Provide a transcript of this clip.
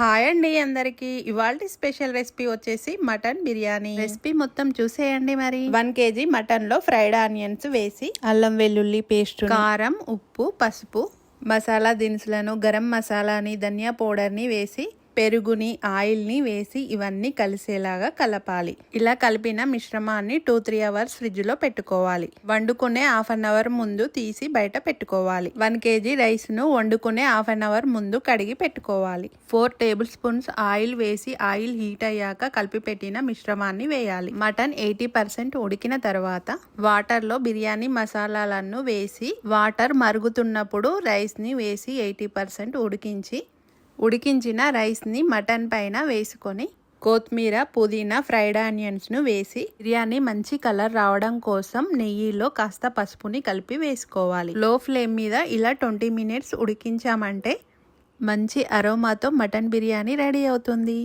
Hi అండి అందరికి. ఇవాళ స్పెషల్ రెసిపీ వచ్చేసి మటన్ బిర్యానీ. రెసిపీ మొత్తం చూసేయండి మరి. వన్ కేజీ మటన్లో ఫ్రైడ్ ఆనియన్స్ వేసి అల్లం వెల్లుల్లి పేస్ట్ కారం ఉప్పు పసుపు మసాలా దినుసులను గరం మసాలాని ధనియా పౌడర్ని వేసి పెరుగుని ఆయిల్ని వేసి ఇవన్నీ కలిసేలాగా కలపాలి. ఇలా కలిపిన మిశ్రమాన్ని టూ త్రీ అవర్స్ ఫ్రిడ్జ్లో పెట్టుకోవాలి. వండుకునే హాఫ్ అన్ అవర్ ముందు తీసి బయట పెట్టుకోవాలి. వన్ కేజీ రైస్ను వండుకునే హాఫ్ అన్ అవర్ ముందు కడిగి పెట్టుకోవాలి. ఫోర్ టేబుల్ స్పూన్స్ ఆయిల్ వేసి ఆయిల్ హీట్ అయ్యాక కలిపి పెట్టిన మిశ్రమాన్ని వేయాలి. మటన్ ఎయిటీ పర్సెంట్ ఉడికిన తర్వాత వాటర్లో బిర్యానీ మసాలాలను వేసి వాటర్ మరుగుతున్నప్పుడు రైస్ని వేసి ఎయిటీ పర్సెంట్ ఉడికించి ఉడికించిన రైస్ని మటన్ పైన వేసుకొని కొత్తిమీర పుదీనా ఫ్రైడ్ ఆనియన్స్ను వేసి బిర్యానీ మంచి కలర్ రావడం కోసం నెయ్యిలో కాస్త పసుపుని కలిపి వేసుకోవాలి. లో ఫ్లేమ్ మీద ఇలా ట్వంటీ మినిట్స్ ఉడికించామంటే మంచి అరోమాతో మటన్ బిర్యానీ రెడీ అవుతుంది.